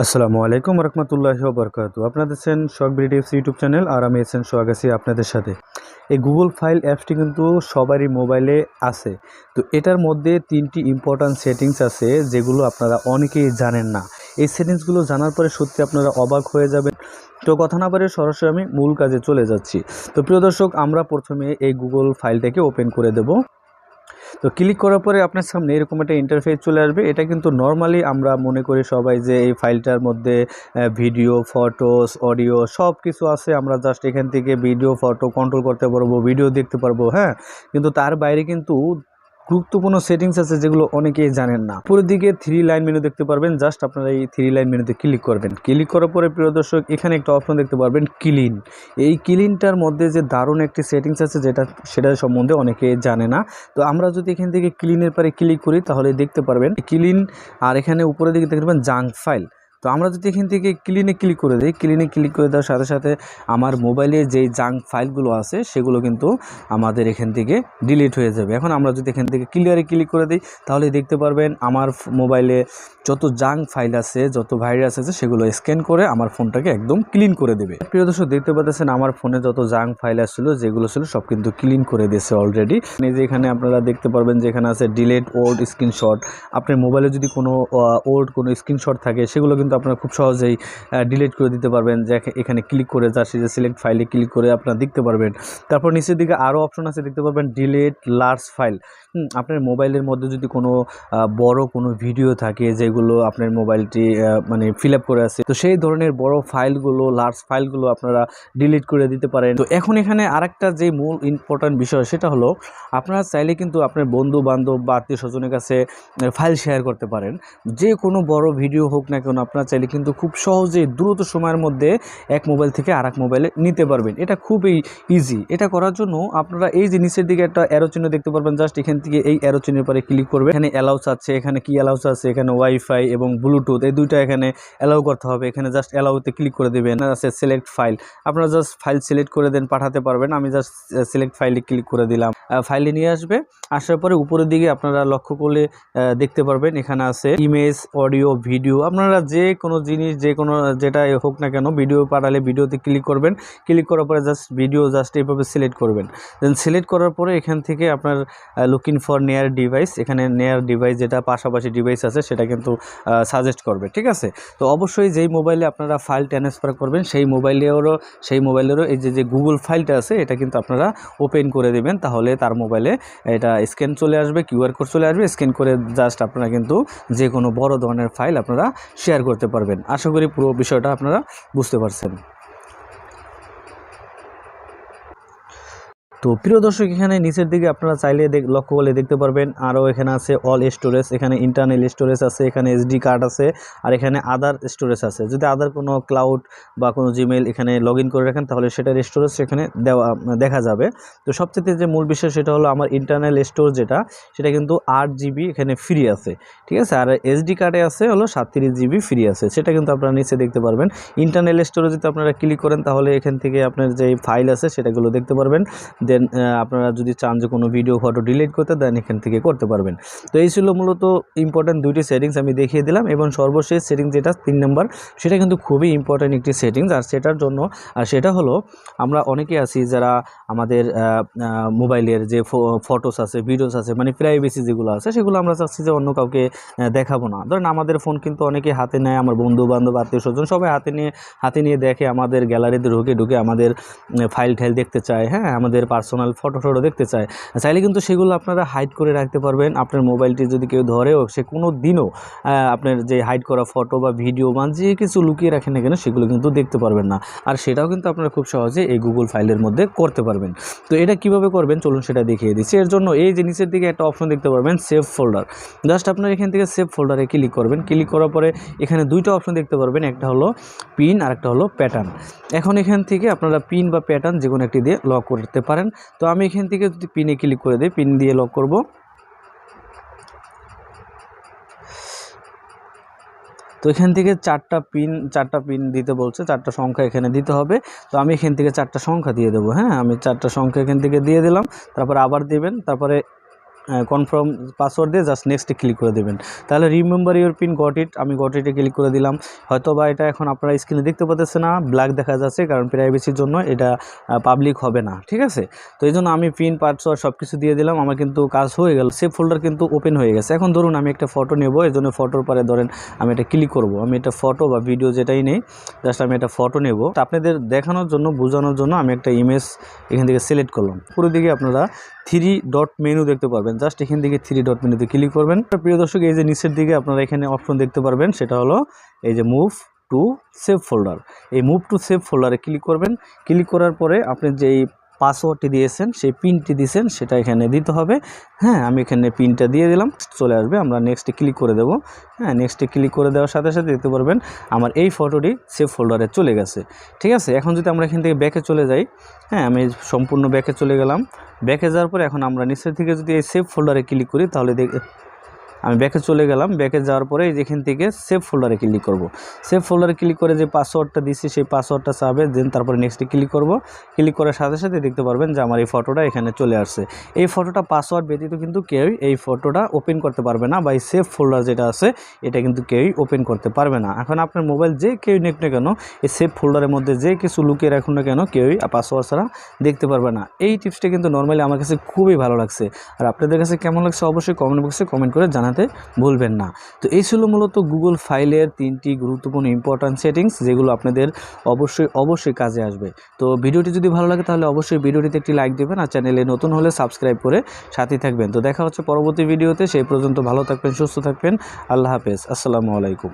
আসসালামু আলাইকুম রহমতুল্লাহ বরকাত। আপনাদের সেন শখ ব্রিটিভস ইউটিউব চ্যানেল আর আমি এসেন সোহাগ আছি আপনাদের সাথে। এই গুগল ফাইল অ্যাপসটি কিন্তু সবারই মোবাইলে আছে। তো এটার মধ্যে তিনটি ইম্পর্ট্যান্ট সেটিংস আছে যেগুলো আপনারা অনেকেই জানেন না। এই সেটিংসগুলো জানার পরে সত্যি আপনারা অবাক হয়ে যাবেন। তো কথা না পারে সরাসরি আমি মূল কাজে চলে যাচ্ছি। তো প্রিয় দর্শক, আমরা প্রথমে এই গুগল ফাইলটাকে ওপেন করে দেব। তো ক্লিক করার পরে আপনার সামনে এরকম একটা ইন্টারফেস চলে আসবে। এটা কিন্তু নর্মালি আমরা মনে করি সবাই যে এই ফাইলটার মধ্যে ভিডিও ফটোস অডিও সব কিছু আছে। আমরা জাস্ট এখান থেকে ভিডিও ফটো কন্ট্রোল করতে পারব ভিডিও দেখতে পারব হ্যাঁ? কিন্তু তার বাইরে কিন্তু গুরুত্বপূর্ণ সেটিংস আছে যেগুলো অনেকেই জানেন না। পুরো দিকে থ্রি লাইন মেনু দেখতে পারবেন। জাস্ট আপনারা এই থ্রি লাইন মেনুতে ক্লিক করবেন। ক্লিক করার পরে প্রিয় দর্শক, এখানে একটা অপশন দেখতে পারবেন ক্লিন এই ক্লিনটার মধ্যে যে দারুণ একটি সেটিংস আছে যেটা, সেটা সম্বন্ধে অনেকে জানে না। তো আমরা যদি এখান থেকে ক্লিনের পরে ক্লিক করি, তাহলে দেখতে পারবেন ক্লিন আর এখানে উপরের দিকে দেখতে পাবেন জাঙ্ক ফাইল তো আমরা যদি এখান থেকে ক্লিনে ক্লিক করে দিই ক্লিনে ক্লিক করে দেওয়ার সাথে সাথে আমার মোবাইলে যেই জাঙ্ক ফাইলগুলো আছে, সেগুলো কিন্তু আমাদের এখান থেকে ডিলিট হয়ে যাবে। এখন আমরা যদি এখান থেকে ক্লিয়ারে ক্লিক করে দিই, তাহলে দেখতে পারবেন আমার মোবাইলে যত জাঙ্ক ফাইল আছে, যত ভাইরাস আছে, সেগুলো স্ক্যান করে আমার ফোনটাকে একদম ক্লিন করে দেবে। প্রিয় দর্শক, দেখতে পাচ্ছেন আমার ফোনে যত জাঙ্ক ফাইল আসছিল, যেগুলো ছিল সব কিন্তু ক্লিন করে দিয়েছে অলরেডি এই যে এখানে আপনারা দেখতে পারবেন যে এখানে আছে ডিলেট ওল্ড স্ক্রিনশট আপনার মোবাইলে যদি কোনো ওল্ড কোনো স্ক্রিনশট থাকে, সেগুলো কিন্তু আপনারা খুব সহজেই ডিলিট করে দিতে পারবেন। যে এখানে ক্লিক করে যে সিলেক্ট ফাইলে ক্লিক করে আপনারা দেখতে পারবেন। তারপর নিচের দিকে আরও অপশন আছে, দেখতে পারবেন ডিলেট লার্জ ফাইল আপনার মোবাইলের মধ্যে যদি কোনো বড় কোনো ভিডিও থাকে যেগুলো আপনার মোবাইলটি মানে ফিল আপ করে আছে, তো সেই ধরনের বড় ফাইলগুলো লার্জ ফাইলগুলো আপনারা ডিলিট করে দিতে পারেন। তো এখন এখানে আরেকটা যে মূল ইম্পর্ট্যান্ট বিষয়, সেটা হলো আপনারা চাইলে কিন্তু আপনার বন্ধু বান্ধব বা আত্মীয় স্বজনের কাছে ফাইল শেয়ার করতে পারেন। যে কোনো বড় ভিডিও হোক না কেন, আপনারা চাইলে কিন্তু খুব সহজেই দ্রুত সময়ের মধ্যে এক মোবাইল থেকে আর এক মোবাইলে নিতে পারবেন। এটা খুবই ইজি এটা করার জন্য আপনারা এই যে নিচের দিকে একটা অ্যারো চিহ্ন দেখতে পারবেন। জাস্ট এখান থেকে এই অ্যারো চিহ্নের পরে ক্লিক করবে এখানে অ্যালাউস আছে, এখানে কি অ্যালাউস আছে, এখানে ওয়াইফাই এবং ব্লুটুথ এই দুইটা এখানে অ্যালাউ করতে হবে। এখানে জাস্ট অ্যালাউতে ক্লিক করে দেবেন। আছে সিলেক্ট ফাইল আপনারা জাস্ট ফাইল সিলেক্ট করে দেন, পাঠাতে পারবেন। আমি জাস্ট সিলেক্ট ফাইলে ক্লিক করে দিলাম। ফাইলে নিয়ে আসবে। আসার পরে উপরের দিকে আপনারা লক্ষ্য করলে দেখতে পারবেন এখানে আছে ইমেজ অডিও ভিডিও আপনারা যে কোনো জিনিস যে কোনো যেটা হোক না কেন ভিডিও পাঠালে ভিডিওতে ক্লিক করবেন। ক্লিক করার পরে জাস্ট ভিডিও জাস্ট এইভাবে সিলেক্ট করবেন। দেন সিলেক্ট করার পরে এখান থেকে আপনার লুকিং ফর নেয়ার ডিভাইস এখানে নেয়ার ডিভাইস যেটা পাশাপাশি ডিভাইস আছে সেটা কিন্তু সাজেস্ট করবে, ঠিক আছে? তো অবশ্যই যেই মোবাইলে আপনারা ফাইল ট্রান্সফার করবেন, সেই মোবাইলেরও সেই মোবাইলেরও এই যে যে গুগল ফাইলটা আছে, এটা কিন্তু আপনারা ওপেন করে দেবেন। তাহলে তার মোবাইলে এটা স্ক্যান চলে আসবে কিউআর কোড চলে আসবে স্ক্যান করে জাস্ট আপনারা কিন্তু যে কোনো বড় ধরনের ফাইল আপনারা শেয়ার করতে পারবেন। আশা করি পুরো বিষয়টা আপনারা বুঝতে পারছেন। তো প্রিয় দর্শক, এখানে নিচের দিকে আপনারা চাইলে লক্ষ্য করলে দেখতে পারবেন, আরও এখানে আছে অল স্টোরেজ এখানে ইন্টারনাল স্টোরেজ আছে, এখানে এসডি কার্ড আছে, আর এখানে আদার স্টোরেজ আছে। যদি আদার কোনো ক্লাউড বা কোনো জিমেল এখানে লগ করে রাখেন, তাহলে সেটার স্টোরেজ সেখানে দেওয়া, দেখা যাবে। তো সবচেয়ে যে মূল বিষয় সেটা হলো আমার ইন্টারনাল স্টোর যেটা, সেটা কিন্তু আট জিবি এখানে ফ্রি আছে। ঠিক আছে? আর এসডি কার্ডে আছে হলো সাতত্রিশ জিবি ফ্রি আছে। সেটা কিন্তু আপনারা নিচে দেখতে পারবেন। ইন্টারনাল স্টোরেজে যদি আপনারা ক্লিক করেন, তাহলে এখান থেকে আপনার যে ফাইল আছে, সেটাগুলো দেখতে পারবেন। দেন আপনারা যদি চান যে কোনো ভিডিও ফটো ডিলিট করতে দেন এখান থেকে করতে পারবেন। তো এই ছিল মূলত ইম্পর্ট্যান্ট দুইটি সেটিংস আমি দেখিয়ে দিলাম এবং সর্বশেষ সেটিংস যেটা, তিন নম্বর সেটা কিন্তু খুবই ইম্পর্ট্যান্ট একটি সেটিংস আর সেটার জন্য, আর সেটা হলো, আমরা অনেকে আছি যারা আমাদের মোবাইলের যে ফটোস আছে ভিডিওস আছে মানে প্রাইভেসি যেগুলো আছে, সেগুলো আমরা চাচ্ছি যে অন্য কাউকে দেখাবো না। ধরেন আমাদের ফোন কিন্তু অনেকে হাতে নেয়, আমার বন্ধু বান্ধব আত্মীয় স্বজন সবাই হাতে নিয়ে হাতে নিয়ে দেখে আমাদের গ্যালারিতে ঢুকে ঢুকে আমাদের ফাইল ঠাইল দেখতে চায় হ্যাঁ? আমাদের পার্সোনাল ফটো টটো দেখতে চায়। চাইলে কিন্তু সেগুলো আপনারা হাইড করে রাখতে পারবেন। আপনার মোবাইলটি যদি কেউ ধরেও সে কোনো দিনও আপনার যে হাইড করা ফটো বা ভিডিও বা যে কিছু লুকিয়ে রাখেন না কেন, সেগুলো কিন্তু দেখতে পারবেন না। আর সেটাও কিন্তু আপনারা খুব সহজে এই গুগল ফাইলের মধ্যে করতে পারবেন। তো এটা কীভাবে করবেন? চলুন সেটা দেখিয়ে দিচ্ছি। এর জন্য এই যে নিচের দিকে একটা অপশন দেখতে পারবেন সেভ ফোল্ডার জাস্ট আপনার এখান থেকে সেভ ফোল্ডারে ক্লিক করবেন। ক্লিক করার পরে এখানে দুইটা অপশন দেখতে পারবেন। একটা হলো পিন আর একটা হলো প্যাটার্ন এখন এখান থেকে আপনারা পিন বা প্যাটার্ন যে কোনো একটি দিয়ে লক করতে পারেন। তো আমি এখান থেকে যদি পিনে ক্লিক করে দিই পিন দিয়ে লক করব। তো এখান থেকে চারটা পিন চারটা পিন দিতে বলছে, চারটা সংখ্যা এখানে দিতে হবে। তো আমি এখান থেকে চারটা সংখ্যা দিয়ে দেবো হ্যাঁ? আমি চারটা সংখ্যা এখান থেকে দিয়ে দিলাম, তারপর আবার দেবেন, তারপরে কনফার্ম পাসওয়ার্ড দিয়ে জাস্ট নেক্সটে ক্লিক করে দেবেন। তাহলে remember your pin got it আমি গট ইটে ক্লিক করে দিলাম। হয়তো বা এটা এখন আপনারা স্ক্রিনে দেখতে পাচ্ছেন না ব্ল্যাক দেখা যাচ্ছে কারণ প্রাইভেসির জন্য এটা পাবলিক হবে না, ঠিক আছে? তো এই জন্য আমি পিন পাসওয়ার্ড সব কিছু দিয়ে দিলাম, আমার কিন্তু কাজ হয়ে গেল। সেভ ফোল্ডার কিন্তু ওপেন হয়ে গেছে। এখন ধরুন আমি একটা ফটো নেব, এই জন্য ফটোর পরে ধরেন আমি এটা ক্লিক করব। আমি এটা ফটো বা ভিডিও যেটাই নেই জাস্ট আমি একটা ফটো নেব। তো আপনাদের দেখানোর জন্য, বোঝানোর জন্য আমি একটা ইমেজ এখান থেকে সিলেক্ট করলাম। পুরো দিকে আপনারা থ্রি ডট মেনু দেখতে পারবেন। জাস্ট এখান থেকে থ্রি ডট মেনুতে ক্লিক করবেন। প্রিয় দর্শক, এই যে নিচের দিকে আপনারা এখানে অপশন দেখতে পারবেন, সেটা হলো এই যে মুভ টু সেভ ফোল্ডার এই মুভ টু সেভ ফোল্ডারে ক্লিক করবেন। ক্লিক করার পরে আপনি যেই পাসওয়ার্ডটি দিয়েছেন, সেই পিনটি দিয়েছেন, সেটা এখানে দিতে হবে। হ্যাঁ আমি এখানে পিনটা দিয়ে দিলাম, চলে আসবে। আমরা নেক্সটে ক্লিক করে দেবো। হ্যাঁ নেক্সটে ক্লিক করে দেওয়ার সাথে সাথে দেখতে পারবেন, আমার এই ফটোটি সেভ ফোল্ডারে চলে গেছে। ঠিক আছে, এখন যদি আমরা এখান থেকে ব্যাকে চলে যাই হ্যাঁ আমি সম্পূর্ণ ব্যাকে চলে গেলাম। ব্যাকে যাওয়ার পরে এখন আমরা নিচের থেকে যদি এই সেভ ফোল্ডারে ক্লিক করি, তাহলে দেখ আমি ব্যাকে চলে গেলাম, ব্যাকে যাওয়ার পরে এখান থেকে সেভ ফোল্ডারে ক্লিক করব। সেভ ফোল্ডারে ক্লিক করে যে পাসওয়ার্ডটা দিচ্ছি সেই পাসওয়ার্ডটা চাবে দেন তারপরে নেক্সটে ক্লিক করব। ক্লিক করার সাথে সাথে দেখতে পারবেন যে আমার এই ফটোটা এখানে চলে আসছে। এই ফটোটা পাসওয়ার্ড ব্যতীত কিন্তু কেউই এই ফটোটা ওপেন করতে পারবে না বা এই সেভ ফোল্ডার যেটা আছে, এটা কিন্তু কেউই ওপেন করতে পারবে না। এখন আপনার মোবাইল যে কেউ নেক না কেন, এই সেভ ফোল্ডারের মধ্যে যে কিছু লুকিয়ে রাখুন না কেন, কেউই পাসওয়ার্ড ছাড়া দেখতে পারবে না। এই টিপসটা কিন্তু নর্মালি আমার কাছে খুবই ভালো লাগছে। আর আপনাদের কাছে কেমন লাগছে অবশ্যই কমেন্ট বক্সে কমেন্ট করে জানাতে ভুলবেন না। তো এই ছিল মূলত গুগল ফাইলের তিনটি গুরুত্বপূর্ণ ইম্পর্ট্যান্ট সেটিংস যেগুলো আপনাদের অবশ্যই অবশ্যই কাজে আসবে। তো ভিডিওটি যদি ভালো লাগে তাহলে অবশ্যই ভিডিওটিতে একটি লাইক দেবেন আর চ্যানেলে নতুন হলে সাবস্ক্রাইব করে সাথে থাকবেন। তো দেখা হচ্ছে পরবর্তী ভিডিওতে, সেই পর্যন্ত ভালো থাকবেন, সুস্থ থাকবেন। আল্লাহ হাফেজ। আসসালামু আলাইকুম।